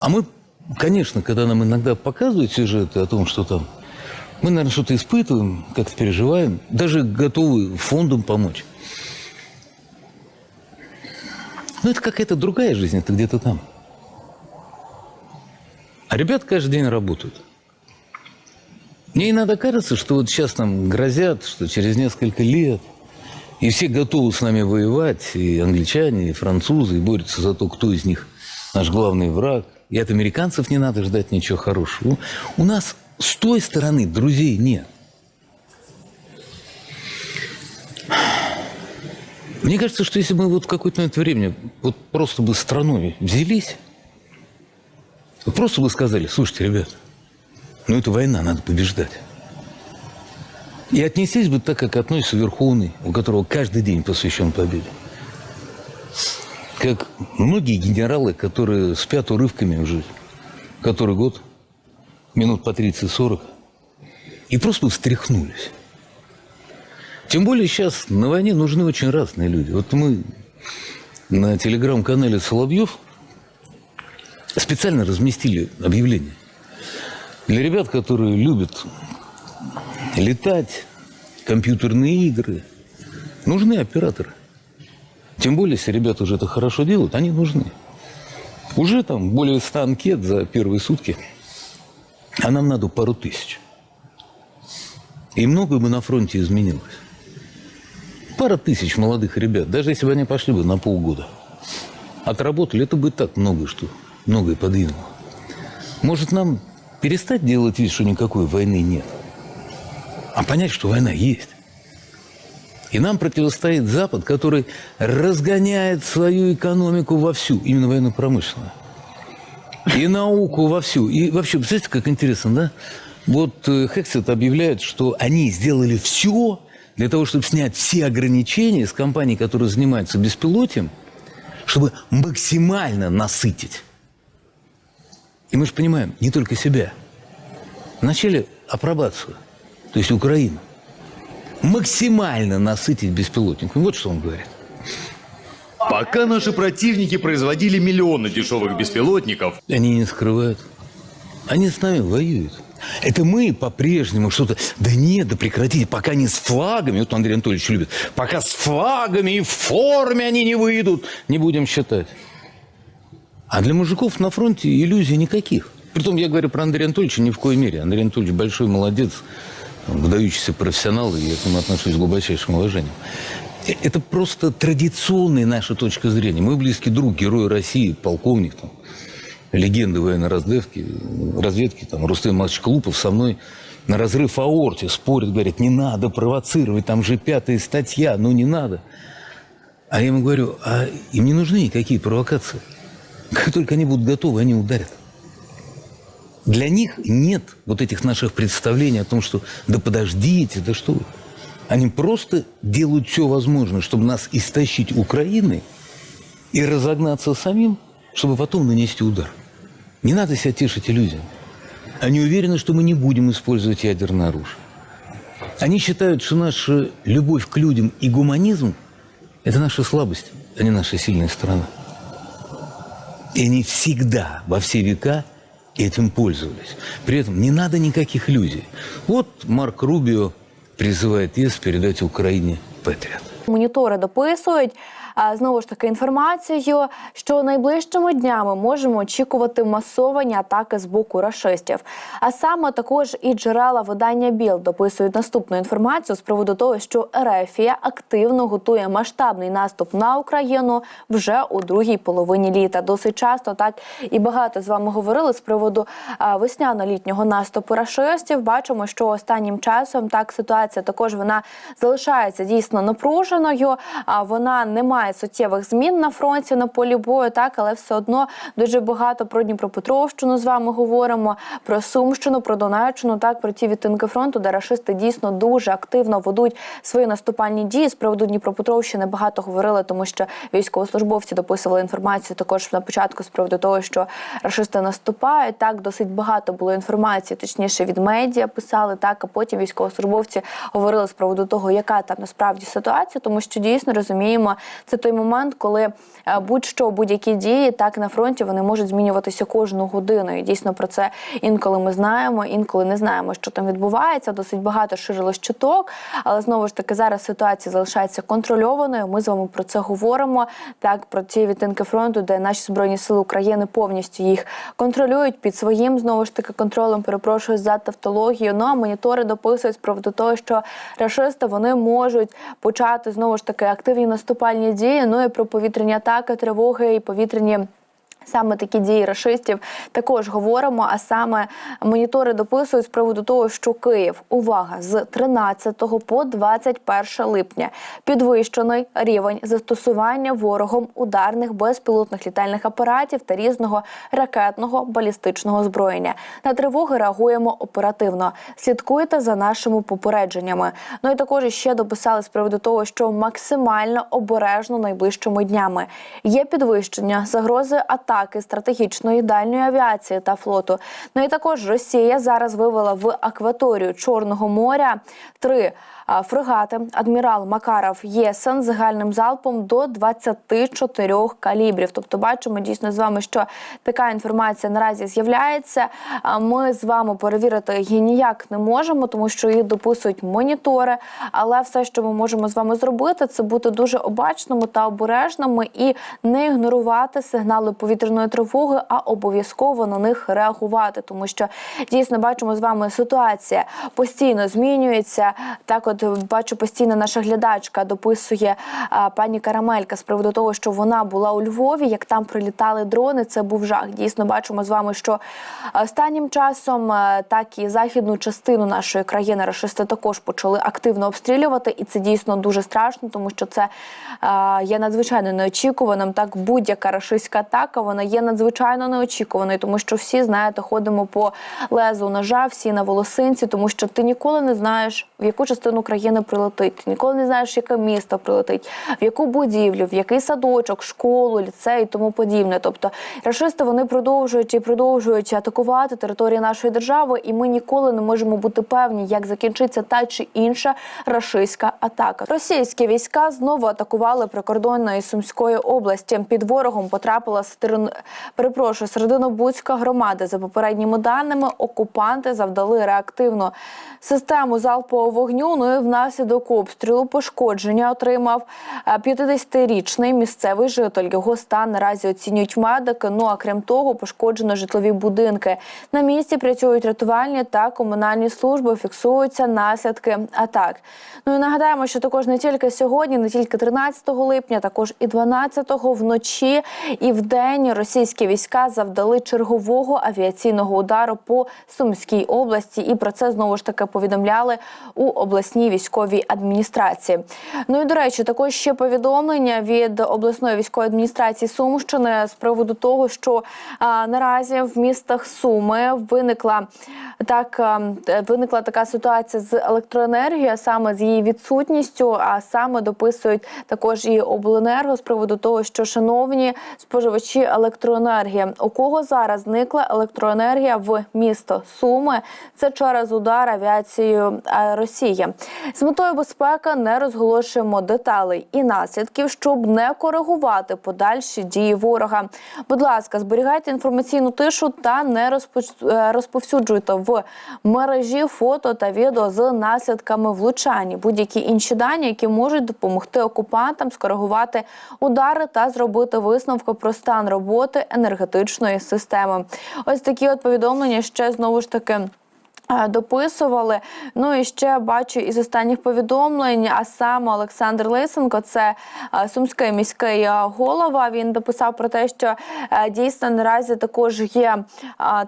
А мы, конечно, когда нам иногда показывают сюжеты о том, что там, мы, наверное, что-то испытываем, как-то переживаем, даже готовы фондом помочь. Но это какая-то другая жизнь, это где-то там. А ребят каждый день работают. Мне иногда кажется, что вот сейчас нам грозят, что через несколько лет и все готовы с нами воевать, и англичане, и французы, и борются за то, кто из них наш главный враг. И от американцев не надо ждать ничего хорошего. У нас с той стороны друзей нет. Мне кажется, что если мы вот в какое-то момент времени вот просто бы страной взялись, просто бы сказали, слушайте, ребят, ну это война, надо побеждать. И отнеслись бы так, как относится Верховный, у которого каждый день посвящен победе. Как многие генералы, которые спят урывками уже который год, минут по 30-40, и просто встряхнулись. Тем более сейчас на войне нужны очень разные люди. Вот мы на телеграм-канале Соловьев специально разместили объявление. Для ребят, которые любят летать, компьютерные игры, нужны операторы. Тем более, если ребята уже это хорошо делают, они нужны. Уже там более 100 анкет за первые сутки, а нам надо пару тысяч. И многое бы на фронте изменилось. Пара тысяч молодых ребят, даже если бы они пошли бы на полгода, отработали, это бы так много, что многое подвинуло. Может, нам перестать делать вид, что никакой войны нет, а понять, что война есть. И нам противостоит Запад, который разгоняет свою экономику вовсю, именно военно-промышленную. И науку вовсю. И вообще, представляете, как интересно, да? Вот э, Хексет объявляет, что они сделали все для того, чтобы снять все ограничения с компаний, которые занимаются беспилотием, чтобы максимально насытить. И мы же понимаем, не только себя. Вначале апробацию, то есть Украину. Максимально насытить беспилотниками. Вот что он говорит. Пока наши противники производили миллионы дешевых беспилотников, Они не скрывают. Они с нами воюют. Это мы по-прежнему что-то... Да нет, да прекратите, пока не с флагами, вот Андрей Анатольевич любит, пока с флагами и в форме они не выйдут, не будем считать. А для мужиков на фронте иллюзий никаких. Притом я говорю про Андрея Анатольевича ни в коей мере. Андрей Анатольевич большой молодец, выдающийся профессионал, и я к нему отношусь с глубочайшим уважением. Э, Это просто традиционная наша точка зрения. Мой близкий друг, герой России, полковник, там, легенды военной разведки, разведки там, Рустем Иванович Клупов со мной на разрыв аорте спорит, говорит, не надо провоцировать, там же пятая статья, ну не надо. А я ему говорю, а им не нужны никакие провокации. Как только они будут готовы, они ударят. Для них нет вот этих наших представлений о том, что да подождите, да что вы. Они просто делают все возможное, чтобы нас истощить Украиной и разогнаться самим, чтобы потом нанести удар. Не надо себя тешить иллюзиям. Они уверены, что мы не будем использовать ядерное оружие. Они считают, что наша любовь к людям и гуманизм – это наша слабость, а не наша сильная сторона. И они всегда, во все века этим пользовались. При этом не надо никаких иллюзий. Вот Марк Рубио призывает ЕС передать Украине Патриот. Монітори дописують а, знову ж таки інформацію, що найближчими днями можемо очікувати масовані атаки з боку рашистів. А саме також і джерела видання БІЛ дописують наступну інформацію з приводу того, що Ерефія активно готує масштабний наступ на Україну вже у другій половині літа. Досить часто так і багато з вами говорили з приводу весняно-літнього наступу рашистів. Бачимо, що останнім часом так ситуація також вона залишається дійсно напруженою. А вона не має суттєвих змін на фронті на полі бою, так але все одно дуже багато про Дніпропетровщину з вами говоримо, про Сумщину, про Донеччину, так про ті відтинки фронту, де рашисти дійсно дуже активно ведуть свої наступальні дії. З приводу Дніпропетровщини багато говорили, тому що військовослужбовці дописували інформацію також на початку з приводу того, що рашисти наступають. Так досить багато було інформації, точніше від медіа писали так. А потім військовослужбовці говорили з приводу того, яка там насправді ситуація, тому що дійсно розуміємо, це той момент, коли е, будь-що будь-які дії так на фронті вони можуть змінюватися кожну годину. І дійсно про це інколи ми знаємо, інколи не знаємо, що там відбувається. Досить багато ширилось чуток, але знову ж таки зараз ситуація залишається контрольованою. Ми з вами про це говоримо. Так про ті відтинки фронту, де наші збройні сили України повністю їх контролюють під своїм знову ж таки контролем. Перепрошую за тавтологію. Ну а монітори дописують з приводу того, що рашисти вони можуть почати знову ж таки активні наступальні дії. Ну і про повітряні атаки, тривоги і повітряні. Саме такі дії рашистів також говоримо. А саме монітори дописують з приводу того, що Київ увага з 13 по 21 липня підвищений рівень застосування ворогом ударних безпілотних літальних апаратів та різного ракетного балістичного озброєння. На тривоги реагуємо оперативно. Слідкуйте за нашими попередженнями. Ну і також ще дописали з приводу того, що максимально обережно найближчими днями є підвищення загрози атаки стратегічної дальньої авіації та флоту. Ну і також Росія зараз вивела в акваторію Чорного моря три фрегати. Адмірал Макаров Єсен загальним залпом до 24 калібрів. Тобто, бачимо дійсно з вами, що така інформація наразі з'являється. Ми з вами перевірити її ніяк не можемо, тому що її дописують монітори. Але все, що ми можемо з вами зробити, це бути дуже обачними та обережними і не ігнорувати сигнали повітряної тривоги, а обов'язково на них реагувати, тому що дійсно бачимо з вами ситуація постійно змінюється. Так, от бачу, постійно наша глядачка дописує а, пані Карамелька з приводу того, що вона була у Львові. Як там прилітали дрони, це був жах. Дійсно, бачимо з вами, що останнім часом е, так і західну частину нашої країни рашисти також почали активно обстрілювати, і це дійсно дуже страшно, тому що це е, є надзвичайно неочікуваним. Так, будь-яка рашистська атака вона є надзвичайно неочікуваною, тому що всі знаєте, ходимо по лезу ножа, всі на волосинці, тому що ти ніколи не знаєш, в яку частину країни прилетить, ти ніколи не знаєш, яке місто прилетить, в яку будівлю, в який садочок, школу, ліцей тому подібне. Тобто рашисти вони продовжують і продовжують атакувати території нашої держави, і ми ніколи не можемо бути певні, як закінчиться та чи інша рашистська атака. Російські війська знову атакували прикордонної Сумської області. Під ворогом потрапила стерн... перепрошую, Серединобудська громада. За попередніми даними, окупанти завдали реактивну систему залпового вогню. Ну і внаслідок обстрілу пошкодження отримав е, 50-річний місцевий житель. Його стан наразі оцінюють медики. Ну а крім того, пошкоджено житлові будинки. На місці працюють рятувальні та комунальні служби. Фіксуються наслідки атак. Ну і нагадаємо, що також не тільки сьогодні, не тільки 13 липня, також і 12-го вночі і в день російські війська завдали чергового авіаційного удару по Сумській області. І про це знову ж таки повідомляли у обласній військовій адміністрації. Ну і до речі, також ще повідомлення від обласної військової адміністрації Сумщини з приводу того, що а, наразі в містах Суми виникла так, а, виникла така ситуація з електроенергією, саме з її відсутністю. А саме дописують також і обленерго з приводу того, що шановні споживачі електроенергії, у кого зараз зникла електроенергія в місто Суми, це через удар авіацією е, Росії. З метою безпеки не розголошуємо деталей і наслідків, щоб не коригувати подальші дії ворога. Будь ласка, зберігайте інформаційну тишу та не е, розповсюджуйте в мережі фото та відео з наслідками влучань, будь-які інші дані, які можуть допомогти окупантам скоригувати удари та зробити висновки про стан роботи енергетичної системи. Ось такі от повідомлення ще знову ж таки. Е, Дописували. Ну і ще бачу із останніх повідомлень. А саме Олександр Лисенко, це е, сумський міський е, голова. Він дописав про те, що дійсно наразі також є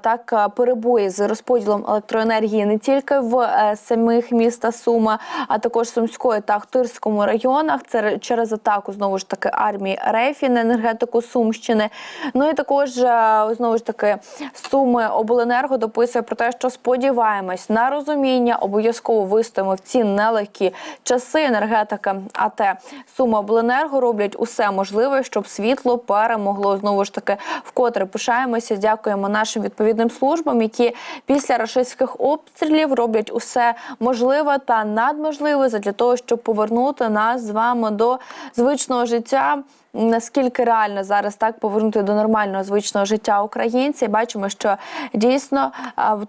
так перебої з розподілом електроенергії не тільки в самих міста Суми, а також Сумської та Ахтирському районах. Це через атаку знову ж таки армії РФ на енергетику Сумщини. Ну і також знову ж таки Суми Обленерго дописує про те, що сподівається. Сподіваємось на розуміння. Обов'язково вистоїмо в ці нелегкі часи. Енергетика АТ Сума Обленерго роблять усе можливе, щоб світло перемогло. Знову ж таки, вкотре пишаємося. Дякуємо нашим відповідним службам, які після рашистських обстрілів роблять усе можливе та надможливе для того, щоб повернути нас з вами до звичного життя. Наскільки реально зараз так повернути до нормального звичного життя українці? Бачимо, що дійсно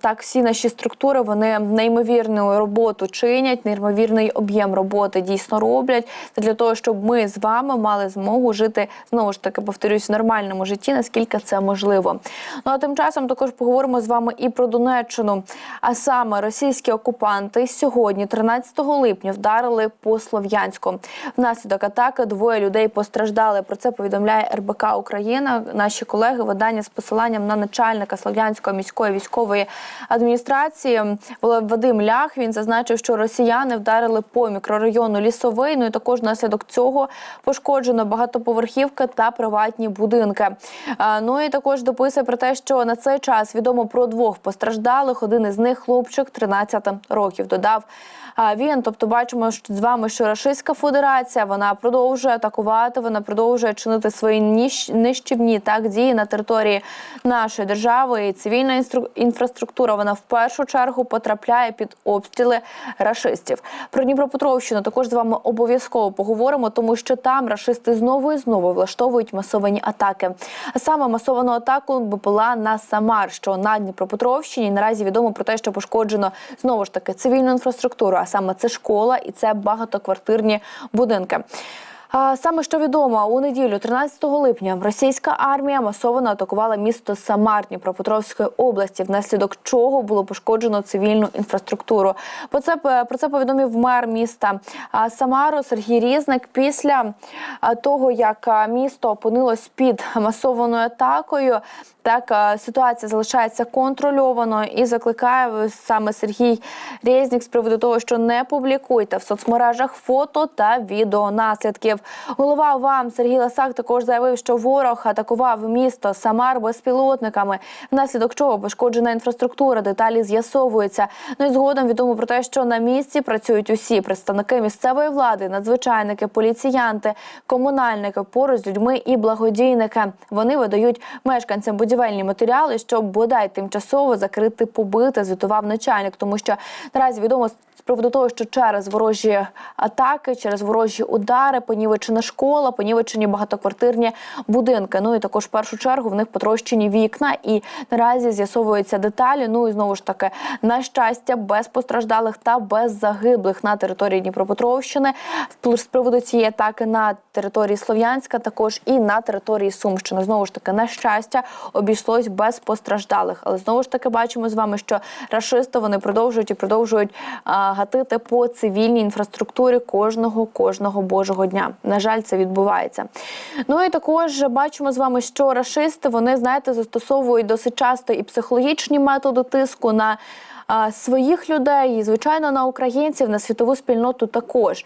так всі наші структури вони неймовірну роботу чинять, неймовірний об'єм роботи дійсно роблять Це для того, щоб ми з вами мали змогу жити знову ж таки, повторюсь, в нормальному житті, наскільки це можливо. Ну а тим часом також поговоримо з вами і про Донеччину. А саме російські окупанти сьогодні, 13 липня, вдарили по Слов'янську. Внаслідок атаки двоє людей постраждали. Про це повідомляє РБК Україна. Наші колеги видання з посиланням на начальника Слов'янської міської військової адміністрації Вадим Лях. Він зазначив, що росіяни вдарили по мікрорайону Лісовий. Ну і також внаслідок цього пошкоджено багатоповерхівки та приватні будинки. Ну і також дописує про те, що на цей час відомо про двох постраждалих. Один із них хлопчик 13 років. Додав він. Тобто, бачимо що з вами, що Рашистська Федерація вона продовжує атакувати, вона продовжує чинити свої нищівні так дії на території нашої держави. І цивільна інфраструктура вона в першу чергу потрапляє під обстріли рашистів. Про Дніпропетровщину також з вами обов'язково поговоримо, тому що там рашисти знову і знову влаштовують масовані атаки. А саме масовану атаку БПЛА на Самар, що на Дніпропетровщині наразі відомо про те, що пошкоджено знову ж таки цивільну інфраструктуру, а саме це школа і це багатоквартирні будинки. Саме що відомо, у неділю, 13 липня, російська армія масово атакувала місто Самар Дніпропетровської області, внаслідок чого було пошкоджено цивільну інфраструктуру. Про це про це повідомив мер міста Самару Сергій Різник. Після того, як місто опинилось під масованою атакою, так ситуація залишається контрольованою і закликає саме Сергій Резнік з приводу того, що не публікуйте в соцмережах фото та відео наслідків. Голова ВАМ Сергій Ласак також заявив, що ворог атакував місто Самар безпілотниками, внаслідок чого пошкоджена інфраструктура. Деталі з'ясовуються. Ну і згодом відомо про те, що на місці працюють усі представники місцевої влади, надзвичайники, поліціянти, комунальники поруч з людьми і благодійники. Вони видають мешканцям будівельні матеріали, щоб бодай тимчасово закрити побите, звітував начальник, тому що наразі відомо з приводу того, що через ворожі атаки, через ворожі удари, понівечена школа, понівечені багатоквартирні будинки. Ну і також в першу чергу в них потрощені вікна. І наразі з'ясовуються деталі. Ну і знову ж таки, на щастя, без постраждалих та без загиблих на території Дніпропетровщини. З приводу цієї атаки на території Слов'янська, також і на території Сумщини. Знову ж таки, на щастя, обійшлось без постраждалих. Але знову ж таки бачимо з вами, що рашисти вони продовжують і продовжують а, гатити по цивільній інфраструктурі кожного кожного божого дня. На жаль, це відбувається. Ну і також бачимо з вами, що рашисти вони знаєте застосовують досить часто і психологічні методи тиску на своїх людей, і звичайно на українців, на світову спільноту також.